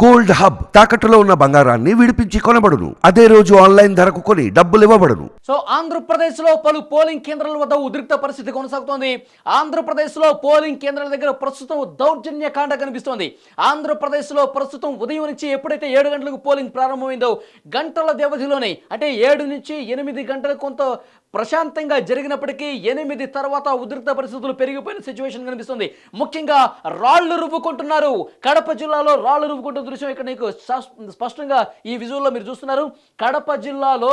Gold hub తాకట్టులో ఉన్న బంగారాన్ని విడిపించి కొనబడును. అదే రోజు ఆన్లైన్ ధరకు కొని డబ్బులు ఇవ్వబడును. సో ఆంధ్రప్రదేశ్లో పలు పోలింగ్ కేంద్రాల వద్ద ఉద్రిక్త పరిస్థితి కొనసాగుతోంది. ఆంధ్రప్రదేశ్లో పోలింగ్ కేంద్రాల దగ్గర ప్రస్తుతం దౌర్జన్య కాండ కనిపిస్తోంది. ఆంధ్రప్రదేశ్లో ప్రస్తుతం ఉదయం నుంచి ఎప్పుడైతే ఏడు గంటలకు పోలింగ్ ప్రారంభమైందో గంటల వ్యవధిలోనే అంటే ఏడు నుంచి ఎనిమిది గంటల కొంత ప్రశాంతంగా జరిగినప్పటికీ ఎనిమిది తర్వాత ఉద్రిక్త పరిస్థితులు పెరిగిపోయిన సిచ్యువేషన్ కనిపిస్తుంది. ముఖ్యంగా రాళ్ళు రువ్వుకుంటున్నారు. కడప జిల్లాలో రాళ్ళు రువ్వుకుంటున్న దృశ్యం ఇక్కడ నీకు స్పష్టంగా ఈ విజువల్లో మీరు చూస్తున్నారు. కడప జిల్లాలో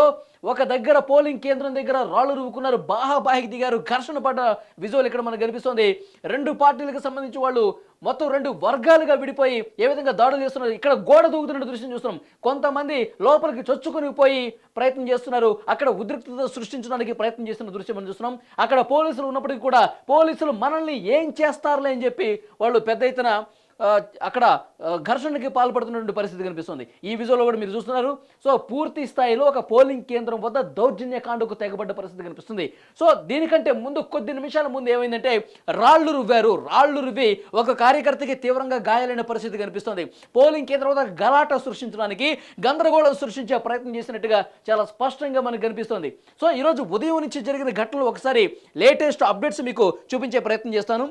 ఒక దగ్గర పోలింగ్ కేంద్రం దగ్గర రాళ్ళు రువ్వుకున్నారు బాహాబాహికి దిగారు. ఘర్షణ పడ్డ విజువల్ ఇక్కడ మనకు కనిపిస్తుంది. రెండు పార్టీలకు సంబంధించి వాళ్ళు మొత్తం రెండు వర్గాలుగా విడిపోయి ఏ విధంగా దాడులు చేస్తున్నారు. ఇక్కడ గోడ దూకుతున్న దృశ్యం చూస్తున్నాం. కొంతమంది లోపలికి చొచ్చుకుని పోయి ప్రయత్నం చేస్తున్నారు. అక్కడ ఉద్రిక్తత సృష్టించడానికి ప్రయత్నం చేస్తున్న దృశ్యం మనం చూస్తున్నాం. అక్కడ పోలీసులు ఉన్నప్పటికీ కూడా పోలీసులు మనల్ని ఏం చేస్తారులే అని చెప్పి వాళ్ళు పెద్ద ఎత్తున అక్కడ ఘర్షణకి పాల్పడుతున్నటువంటి పరిస్థితి కనిపిస్తుంది. ఈ విజువల్లో కూడా మీరు చూస్తున్నారు. సో పూర్తి స్థాయిలో ఒక పోలింగ్ కేంద్రం వద్ద దౌర్జన్యకాండకు తెగబడ్డ పరిస్థితి కనిపిస్తుంది. సో దీనికంటే ముందు కొద్ది నిమిషాల ముందు ఏమైందంటే రాళ్ళు రువ్వారు. రాళ్ళు రువ్వి ఒక కార్యకర్తకి తీవ్రంగా గాయాలైన పరిస్థితి కనిపిస్తుంది. పోలింగ్ కేంద్రం వద్ద గలాట సృష్టించడానికి గందరగోళం సృష్టించే ప్రయత్నం చేసినట్టుగా చాలా స్పష్టంగా మనకు కనిపిస్తుంది. సో ఈరోజు ఉదయం నుంచి జరిగిన ఘటనలు ఒకసారి లేటెస్ట్ అప్డేట్స్ మీకు చూపించే ప్రయత్నం చేస్తాను.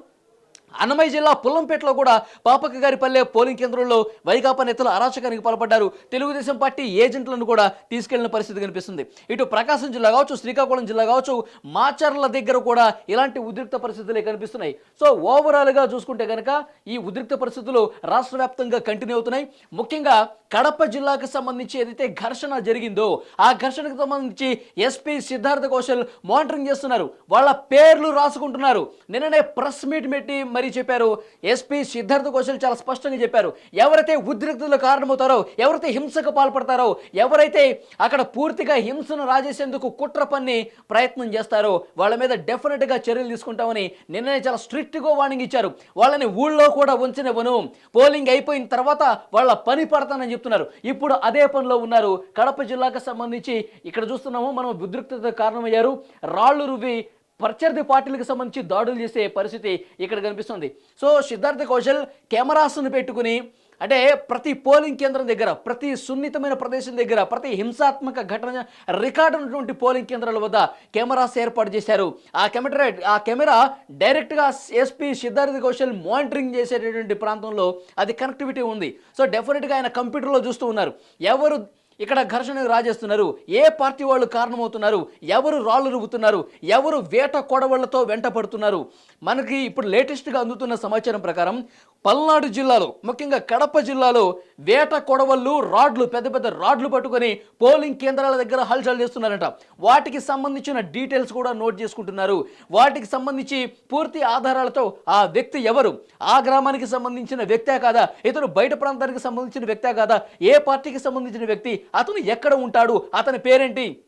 అన్నమయ్య జిల్లా పుల్లంపేటలో కూడా పాపక గారిపల్లె పోలింగ్ కేంద్రంలో వైకాపా నేతలు అరాచకానికి పాల్పడ్డారు. తెలుగుదేశం పార్టీ ఏజెంట్లను కూడా తీసుకెళ్ళిన పరిస్థితి కనిపిస్తుంది. ఇటు ప్రకాశం జిల్లా కావచ్చు శ్రీకాకుళం జిల్లా కావచ్చు మాచర్ల దగ్గర కూడా ఇలాంటి ఉద్రిక్త పరిస్థితులే కనిపిస్తున్నాయి. సో ఓవరాల్గా చూసుకుంటే కనుక ఈ ఉద్రిక్త పరిస్థితులు రాష్ట్ర వ్యాప్తంగా కంటిన్యూ అవుతున్నాయి. ముఖ్యంగా కడప జిల్లాకు సంబంధించి ఏదైతే ఘర్షణ జరిగిందో ఆ ఘర్షణకు సంబంధించి ఎస్పీ సిద్ధార్థ కౌశల్ మానిటరింగ్ చేస్తున్నారు. వాళ్ళ పేర్లు రాసుకుంటున్నారు. నిన్ననే ప్రెస్ మీట్ పెట్టి మరీ చెప్పారు. ఎస్పీ సిద్ధార్థ కౌశల్ చాలా స్పష్టంగా చెప్పారు. ఎవరైతే ఉద్రిక్తులకు కారణమవుతారో ఎవరైతే హింసకు పాల్పడతారో ఎవరైతే అక్కడ పూర్తిగా హింసను రాజేసేందుకు కుట్ర పన్ని ప్రయత్నం చేస్తారో వాళ్ళ మీద డెఫినెట్గా చర్యలు తీసుకుంటామని నిన్ననే చాలా స్ట్రిక్ట్గా వార్నింగ్ ఇచ్చారు. వాళ్ళని ఊళ్ళో కూడా ఉంచనివ్వను. పోలింగ్ అయిపోయిన తర్వాత వాళ్ళ పని పడతానని చెప్తున్నారు. ఇప్పుడు అదే పనిలో ఉన్నారు. కడప జిల్లాకు సంబంధించి ఇక్కడ చూస్తున్నాము మనం ఉద్రిక్తత కారణమయ్యారు. రాళ్ళు రువి ప్రత్యర్థి పార్టీలకు సంబంధించి దాడులు చేసే పరిస్థితి ఇక్కడ కనిపిస్తుంది. సో సిద్ధార్థ కౌశల్ కెమెరాస్ను పెట్టుకుని అంటే ప్రతి పోలింగ్ కేంద్రం దగ్గర ప్రతి సున్నితమైన ప్రదేశం దగ్గర ప్రతి హింసాత్మక ఘటన రికార్డు ఉన్నటువంటి పోలింగ్ కేంద్రాల వద్ద కెమెరాస్ ఏర్పాటు చేశారు. ఆ కెమెరా ఆ కెమెరా డైరెక్ట్గా ఎస్పీ సిద్ధార్థ కౌశల్ మానిటరింగ్ చేసేటటువంటి ప్రాంతంలో అది కనెక్టివిటీ ఉంది. సో డెఫినెట్గా ఆయన కంప్యూటర్లో చూస్తూ ఉన్నారు. ఎవరు ఇక్కడ ఘర్షణకు రాజేస్తున్నారు. ఏ పార్టీ వాళ్ళు కారణమవుతున్నారు? ఎవరు రాళ్ళు రువ్వుతున్నారు ఎవరు వేట కొడవళ్ళతో వెంట పడుతున్నారు? మనకి ఇప్పుడు లేటెస్ట్గా అందుతున్న సమాచారం ప్రకారం పల్నాడు జిల్లాలో ముఖ్యంగా కడప జిల్లాలో వేట కొడవళ్ళు రాడ్లు పెద్ద పెద్ద రాడ్లు పట్టుకొని పోలింగ్ కేంద్రాల దగ్గర హల్చల్ చేస్తున్నారంట. వాటికి సంబంధించిన డీటెయిల్స్ కూడా నోట్ చేసుకుంటున్నారు. వాటికి సంబంధించి పూర్తి ఆధారాలతో ఆ వ్యక్తి ఎవరు? ఆ గ్రామానికి సంబంధించిన వ్యక్తే కాదా? ఇతను బయట ప్రాంతానికి సంబంధించిన వ్యక్తే కాదా? ఏ పార్టీకి సంబంధించిన వ్యక్తి? అతను ఎక్కడ ఉంటాడు? అతని పేరేంటి?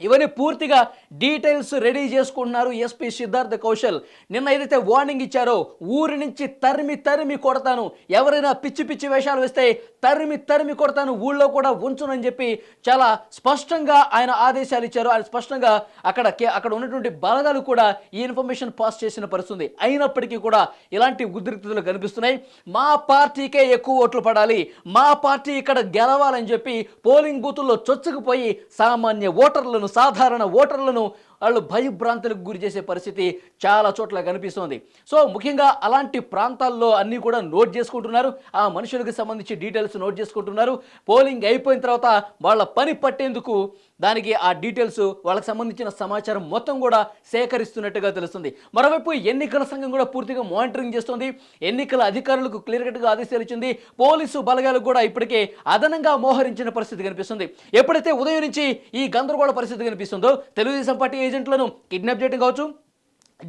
ఇవన్నీ పూర్తిగా డీటెయిల్స్ రెడీ చేసుకుంటున్నారు ఎస్పీ సిద్ధార్థ కౌశల్. నిన్న ఏదైతే వార్నింగ్ ఇచ్చారో ఊరి నుంచి తరిమి తరిమి కొడతాను. ఎవరైనా పిచ్చి పిచ్చి వేషాలు వేస్తే తరిమి తరిమి కొడతాను ఊళ్ళో కూడా ఉంచునని చెప్పి చాలా స్పష్టంగా ఆయన ఆదేశాలు ఇచ్చారు. ఆయన స్పష్టంగా అక్కడ అక్కడ ఉన్నటువంటి బలగాలు కూడా ఈ ఇన్ఫర్మేషన్ పాస్ చేసిన పరిస్థితుంది. అయినప్పటికీ కూడా ఇలాంటి ఉద్రిక్తతలు కనిపిస్తున్నాయి. మా పార్టీకే ఎక్కువ ఓట్లు పడాలి. మా పార్టీ ఇక్కడ గెలవాలని చెప్పి పోలింగ్ బూతుల్లో చొచ్చుకుపోయి సామాన్య ఓటర్లను సాధారణ ఓటర్లను know వాళ్ళు భయభ్రాంతులకు గురి చేసే పరిస్థితి చాలా చోట్ల కనిపిస్తోంది. సో ముఖ్యంగా అలాంటి ప్రాంతాల్లో అన్నీ కూడా నోట్ చేసుకుంటున్నారు. ఆ మనుషులకు సంబంధించి డీటెయిల్స్ నోట్ చేసుకుంటున్నారు. పోలింగ్ అయిపోయిన తర్వాత వాళ్ళ పని పట్టేందుకు దానికి ఆ డీటెయిల్స్ వాళ్ళకి సంబంధించిన సమాచారం మొత్తం కూడా సేకరిస్తున్నట్టుగా తెలుస్తుంది. మరోవైపు ఎన్నికల సంఘం కూడా పూర్తిగా మానిటరింగ్ చేస్తుంది. ఎన్నికల అధికారులకు క్లియర్ కట్గా ఆదేశాలు ఇచ్చింది. పోలీసు బలగాలు కూడా ఇప్పటికే అదనంగా మోహరించిన పరిస్థితి కనిపిస్తుంది. ఎప్పుడైతే ఉదయం నుంచి ఈ గందరగోళ పరిస్థితి కనిపిస్తుందో తెలుగుదేశం పార్టీ ఏజెంట్లను కిడ్నాప్ చేయడం కావచ్చు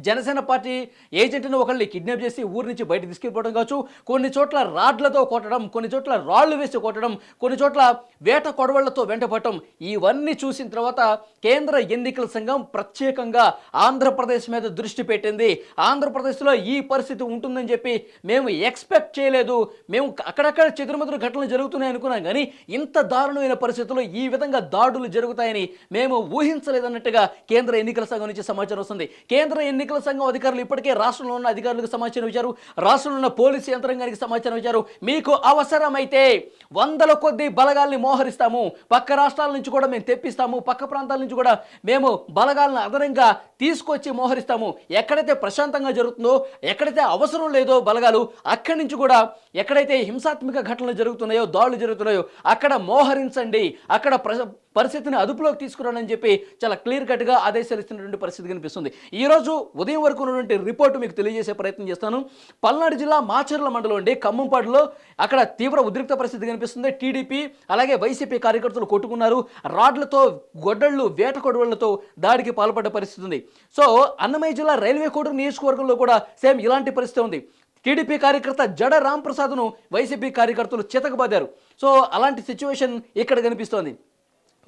జనసేన పార్టీ ఏజెంట్ను ఒకళ్ళని కిడ్నాప్ చేసి ఊరి నుంచి బయట తీసుకెళ్ళిపోవడం కావచ్చు. కొన్ని చోట్ల రాడ్లతో కొట్టడం కొన్ని చోట్ల రాళ్ళు వేసి కొట్టడం కొన్ని చోట్ల వేట కొడవళ్ళతో వెంటపడటం ఇవన్నీ చూసిన తర్వాత కేంద్ర ఎన్నికల సంఘం ప్రత్యేకంగా ఆంధ్రప్రదేశ్ మీద దృష్టి పెట్టింది. ఆంధ్రప్రదేశ్లో ఈ పరిస్థితి ఉంటుందని చెప్పి మేము ఎక్స్పెక్ట్ చేయలేదు. మేము అక్కడక్కడ చెదురుమదురు ఘటనలు జరుగుతున్నాయి అనుకున్నాం కానీ ఇంత దారుణమైన పరిస్థితుల్లో ఈ విధంగా దాడులు జరుగుతాయని మేము ఊహించలేదన్నట్టుగా కేంద్ర ఎన్నికల సంఘం నుంచి సమాచారం వస్తుంది. కేంద్ర ఎన్నికల ఎన్నికల సంఘం అధికారులు ఇప్పటికే రాష్ట్రంలో ఉన్న అధికారులకు సమాచారం ఇచ్చారు. రాష్ట్రంలో ఉన్న పోలీసు యంత్రాంగానికి సమాచారం ఇచ్చారు. మీకు అవసరమైతే వందల కొద్ది బలగాల్ని మోహరిస్తాము. పక్క రాష్ట్రాల నుంచి కూడా మేము తెప్పిస్తాము. పక్క ప్రాంతాల నుంచి కూడా మేము బలగాలను అదనంగా తీసుకొచ్చి మోహరిస్తాము. ఎక్కడైతే ప్రశాంతంగా జరుగుతుందో ఎక్కడైతే అవసరం లేదో బలగాలు అక్కడి నుంచి కూడా ఎక్కడైతే హింసాత్మక ఘటనలు జరుగుతున్నాయో దాడులు జరుగుతున్నాయో అక్కడ మోహరించండి. అక్కడ ప్ర పరిస్థితిని అదుపులోకి తీసుకురానని చెప్పి చాలా క్లియర్ కట్గా ఆదేశాలు ఇస్తున్నటువంటి పరిస్థితి కనిపిస్తుంది. ఈరోజు ఉదయం వరకు ఉన్నటువంటి రిపోర్టు మీకు తెలియజేసే ప్రయత్నం చేస్తాను. పల్నాడు జిల్లా మాచర్ల మండలం అండి ఖమ్మంపాడులో అక్కడ తీవ్ర ఉద్రిక్త పరిస్థితి కనిపిస్తుంది. టీడీపీ అలాగే వైసీపీ కార్యకర్తలు కొట్టుకున్నారు. రాడ్లతో గొడ్డళ్ళు వేట కొడవళ్ళతో దాడికి పాల్పడ్డ పరిస్థితి ఉంది. సో అన్నమయ్య జిల్లా రైల్వే కోడూరు నియోజకవర్గంలో కూడా సేమ్ ఇలాంటి పరిస్థితి ఉంది. టీడీపీ కార్యకర్త జడ రాంప్రసాద్ను వైసీపీ కార్యకర్తలు చితకబాదారు. సో అలాంటి సిచ్యువేషన్ ఇక్కడ కనిపిస్తోంది.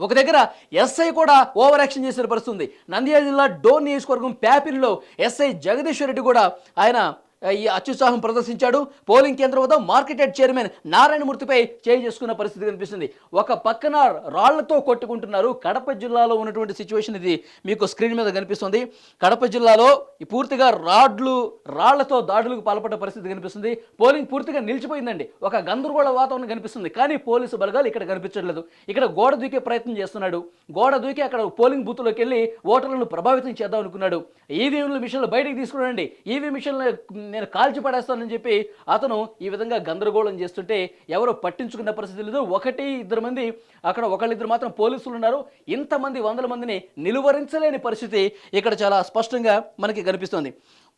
ఒక దగ్గర ఎస్ఐ కూడా ఓవర్ యాక్షన్ చేసిన పరిస్థితి ఉంది. నంద్యాల జిల్లా డోన్ నియోజకవర్గం ప్యాపిల్లో ఎస్ఐ జగదీశ్వర్ రెడ్డి కూడా ఆయన ఈ అత్యుత్సాహం ప్రదర్శించాడు. పోలింగ్ కేంద్రం వద్ద మార్కెట్ చైర్మన్ నారాయణమూర్తిపై చేయి చేసుకున్న పరిస్థితి కనిపిస్తుంది. ఒక పక్కన రాళ్ళతో కొట్టుకుంటున్నారు. కడప జిల్లాలో ఉన్నటువంటి సిచ్యువేషన్ ఇది మీకు స్క్రీన్ మీద కనిపిస్తుంది. కడప జిల్లాలో పూర్తిగా రాడ్లు రాళ్ళతో దాడులకు పాల్పడ్డ పరిస్థితి కనిపిస్తుంది. పోలింగ్ పూర్తిగా నిలిచిపోయిందండి. ఒక గందరగోళ వాతావరణం కనిపిస్తుంది. కానీ పోలీసు బలగాలు ఇక్కడ కనిపించట్లేదు. ఇక్కడ గోడ దూకే ప్రయత్నం చేస్తున్నాడు. గోడ దూకి అక్కడ పోలింగ్ బూత్లోకి వెళ్ళి ఓటర్లను ప్రభావితం చేద్దాం అనుకున్నాడు. ఈవీఎంల మిషన్లు బయటకు తీసుకురండి. ఈవీఎం మిషన్లు నేను కాల్చి పడేస్తానని చెప్పి అతను ఈ విధంగా గందరగోళం చేస్తుంటే ఎవరో పట్టించుకున్న పరిస్థితి లేదు. ఒకటి ఇద్దరు మంది అక్కడ ఒకళ్ళిద్దరు మాత్రం పోలీసులు ఉన్నారు. ఇంతమంది వందల మందిని నిలువరించలేని పరిస్థితి ఇక్కడ చాలా స్పష్టంగా మనకి కనిపిస్తుంది.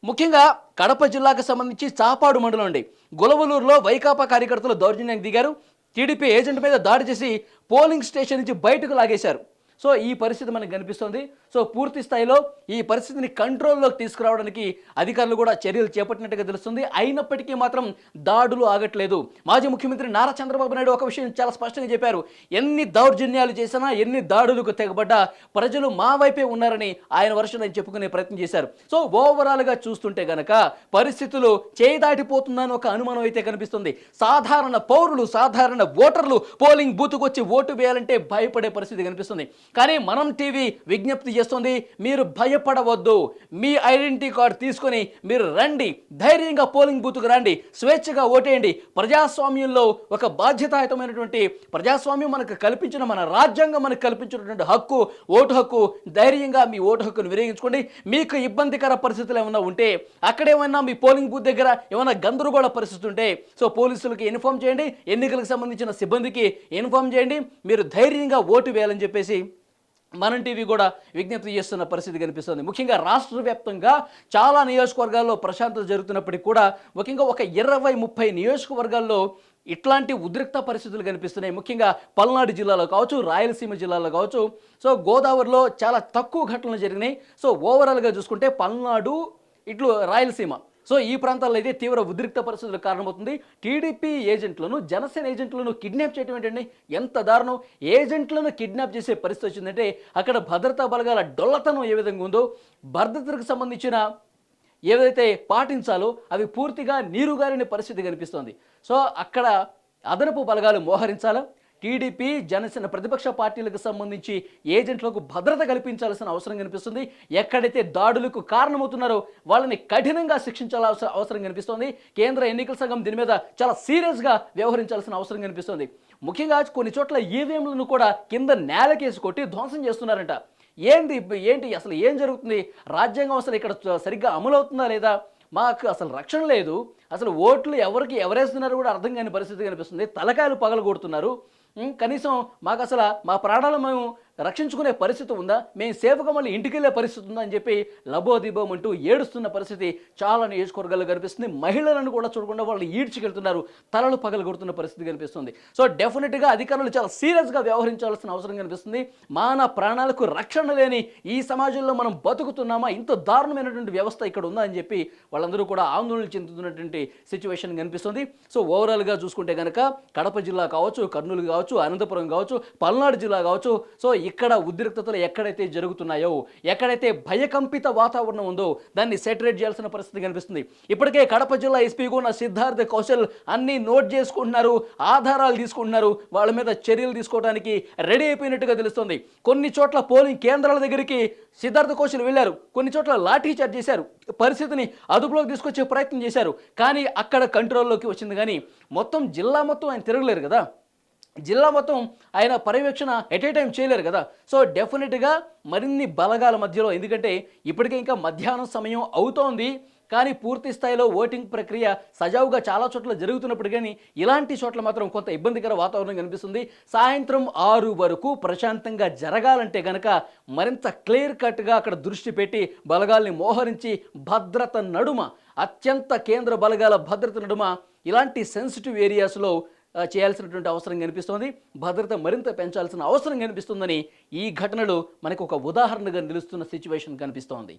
ముఖ్యంగా కడప జిల్లాకు సంబంధించి చాపాడు మండలం అండి. గులవలూరులో వైకాపా కార్యకర్తలు దౌర్జన్యానికి దిగారు. టీడీపీ ఏజెంట్ మీద దాడి చేసి పోలింగ్ స్టేషన్ నుంచి బయటకు లాగేశారు. సో ఈ పరిస్థితి మనకు కనిపిస్తుంది. సో పూర్తి స్థాయిలో ఈ పరిస్థితిని కంట్రోల్లోకి తీసుకురావడానికి అధికారులు కూడా చర్యలు చేపట్టినట్టుగా తెలుస్తుంది. అయినప్పటికీ మాత్రం దాడులు ఆగట్లేదు. మాజీ ముఖ్యమంత్రి నారా చంద్రబాబు నాయుడు ఒక విషయం చాలా స్పష్టంగా చెప్పారు. ఎన్ని దౌర్జన్యాలు చేసినా ఎన్ని దాడులకు తెగబడ్డా ప్రజలు మా వైపే ఉన్నారని ఆయన వర్షం అని చెప్పుకునే ప్రయత్నం చేశారు. సో ఓవరాల్గా చూస్తుంటే గనక పరిస్థితులు చేయి దాటిపోతుందని ఒక అనుమానం అయితే కనిపిస్తుంది. సాధారణ పౌరులు సాధారణ ఓటర్లు పోలింగ్ బూత్కు వచ్చి ఓటు వేయాలంటే భయపడే పరిస్థితి కనిపిస్తుంది. కానీ మనం టీవీ విజ్ఞప్తి తెలియజేస్తుంది మీరు భయపడవద్దు. మీ ఐడెంటిటీ కార్డు తీసుకొని మీరు రండి. ధైర్యంగా పోలింగ్ బూత్కు రండి. స్వేచ్ఛగా ఓటేయండి. ప్రజాస్వామ్యంలో ఒక బాధ్యతాయుతమైనటువంటి ప్రజాస్వామ్యం మనకు కల్పించిన మన రాజ్యాంగం మనకు కల్పించినటువంటి హక్కు ఓటు హక్కు ధైర్యంగా మీ ఓటు హక్కును వినియోగించుకోండి. మీకు ఇబ్బందికర పరిస్థితులు ఏమైనా ఉంటే అక్కడేమైనా మీ పోలింగ్ బూత్ దగ్గర ఏమైనా గందరగోళ పరిస్థితి ఉంటే సో పోలీసులకి ఇన్ఫామ్ చేయండి. ఎన్నికలకు సంబంధించిన సిబ్బందికి ఇన్ఫామ్ చేయండి. మీరు ధైర్యంగా ఓటు వేయాలని చెప్పేసి మనం టీవీ కూడా విజ్ఞప్తి చేస్తున్న పరిస్థితి కనిపిస్తుంది. ముఖ్యంగా రాష్ట్ర వ్యాప్తంగా చాలా నియోజకవర్గాల్లో ప్రశాంతత జరుగుతున్నప్పటికీ కూడా ముఖ్యంగా ఒక ఇరవై ముప్పై నియోజకవర్గాల్లో ఇట్లాంటి ఉద్రిక్త పరిస్థితులు కనిపిస్తున్నాయి. ముఖ్యంగా పల్నాడు జిల్లాలో కావచ్చు రాయలసీమ జిల్లాలో కావచ్చు. సో గోదావరిలో చాలా తక్కువ ఘటనలు జరిగినాయి. సో ఓవరాల్గా చూసుకుంటే పల్నాడు ఇట్లు రాయలసీమ సో ఈ ప్రాంతాల్లో అయితే తీవ్ర ఉద్రిక్త పరిస్థితులకు కారణమవుతుంది. టీడీపీ ఏజెంట్లను జనసేన ఏజెంట్లను కిడ్నాప్ చేయడం ఏంటండి? ఎంత దారుణం. ఏజెంట్లను కిడ్నాప్ చేసే పరిస్థితి వచ్చిందంటే అక్కడ భద్రతా బలగాల డొల్లతనం ఏ విధంగా ఉందో భద్రతకు సంబంధించిన ఏవైతే పాటించాలో అవి పూర్తిగా నీరుగారిన పరిస్థితి కనిపిస్తోంది. సో అక్కడ అదనపు బలగాలు మోహరించాలా? టీడీపీ జనసేన ప్రతిపక్ష పార్టీలకు సంబంధించి ఏజెంట్లకు భద్రత కల్పించాల్సిన అవసరం కనిపిస్తుంది. ఎక్కడైతే దాడులకు కారణమవుతున్నారో వాళ్ళని కఠినంగా శిక్షించాల్సిన అవసరం కనిపిస్తోంది. కేంద్ర ఎన్నికల సంఘం దీని మీద చాలా సీరియస్గా వ్యవహరించాల్సిన అవసరం కనిపిస్తుంది. ముఖ్యంగా కొన్ని చోట్ల ఈవీఎంలను కూడా కింద నేలకేసి కొట్టి ధ్వంసం చేస్తున్నారంట. ఏంది ఏంటి అసలు ఏం జరుగుతుంది? రాజ్యాంగం అసలు ఇక్కడ సరిగ్గా అమలవుతుందా లేదా? మాకు అసలు రక్షణ లేదు. అసలు ఓట్లు ఎవరికి ఎవరేస్తున్నారో కూడా అర్థం కాని పరిస్థితి కనిపిస్తుంది. తలకాయలు పగలగొడుతున్నారు. కనీసం మాకు అసలు మా ప్రాణాలు మేము రక్షించుకునే పరిస్థితి ఉందా? మేము సేవకు మళ్ళీ ఇంటికి వెళ్ళే పరిస్థితి ఉందా అని చెప్పి లబోదిబోం అంటూ ఏడుస్తున్న పరిస్థితి చాలా నియోజకవర్గాల్లో కనిపిస్తుంది. మహిళలను కూడా చూడకుండా వాళ్ళు ఈడ్చికెళ్తున్నారు. తలలు పగలు కొడుతున్న పరిస్థితి కనిపిస్తుంది. సో డెఫినెట్గా అధికారులు చాలా సీరియస్గా వ్యవహరించాల్సిన అవసరం కనిపిస్తుంది. మాన ప్రాణాలకు రక్షణ లేని ఈ సమాజంలో మనం బతుకుతున్నామా? ఇంత దారుణమైనటువంటి వ్యవస్థ ఇక్కడ ఉందా అని చెప్పి వాళ్ళందరూ కూడా ఆందోళన చెందుతున్నటువంటి సిచ్యువేషన్ కనిపిస్తుంది. సో ఓవరాల్గా చూసుకుంటే కనుక కడప జిల్లా కావచ్చు కర్నూలు కావచ్చు అనంతపురం కావచ్చు పల్నాడు జిల్లా కావచ్చు. సో ఇక్కడ ఉద్రిక్తతలు ఎక్కడైతే జరుగుతున్నాయో ఎక్కడైతే భయకంపిత వాతావరణం ఉందో దాన్ని సెటరేట్ చేయాల్సిన పరిస్థితి కనిపిస్తుంది. ఇప్పటికే కడప జిల్లా ఎస్పీగా ఉన్న సిద్ధార్థ కౌశల్ అన్ని నోట్ చేసుకుంటున్నారు ఆధారాలు తీసుకుంటున్నారు వాళ్ళ మీద చర్యలు తీసుకోవడానికి రెడీ అయిపోయినట్టుగా తెలుస్తుంది. కొన్ని చోట్ల పోలింగ్ కేంద్రాల దగ్గరికి సిద్ధార్థ కౌశల్ వెళ్ళారు. కొన్ని చోట్ల లాఠీ చార్జ్ చేశారు. పరిస్థితిని అదుపులోకి తీసుకొచ్చే ప్రయత్నం చేశారు. కానీ అక్కడ కంట్రోల్లోకి వచ్చింది. కానీ మొత్తం జిల్లా మొత్తం ఆయన తిరగలేరు కదా. జిల్లా మొత్తం ఆయన పర్యవేక్షణ ఎట్ ఏ టైం చేయలేరు కదా. సో డెఫినెట్గా మరిన్ని బలగాల మధ్యలో ఎందుకంటే ఇప్పటికే ఇంకా మధ్యాహ్నం సమయం అవుతోంది. కానీ పూర్తి స్థాయిలో ఓటింగ్ ప్రక్రియ సజావుగా చాలా చోట్ల జరుగుతున్నప్పుడు కానీ ఇలాంటి చోట్ల మాత్రం కొంత ఇబ్బందికర వాతావరణం కనిపిస్తుంది. సాయంత్రం ఆరు వరకు ప్రశాంతంగా జరగాలంటే కనుక మరింత క్లియర్ కట్గా అక్కడ దృష్టి పెట్టి బలగాల్ని మోహరించి భద్రత నడుమ అత్యంత కేంద్ర బలగాల భద్రత నడుమ ఇలాంటి సెన్సిటివ్ ఏరియాస్లో చేయాల్సినటువంటి అవసరం కనిపిస్తోంది. భద్రత మరింత పెంచాల్సిన అవసరం కనిపిస్తుందని ఈ ఘటనలో మనకు ఒక ఉదాహరణగా నిలుస్తున్న సిచ్యువేషన్ కనిపిస్తోంది.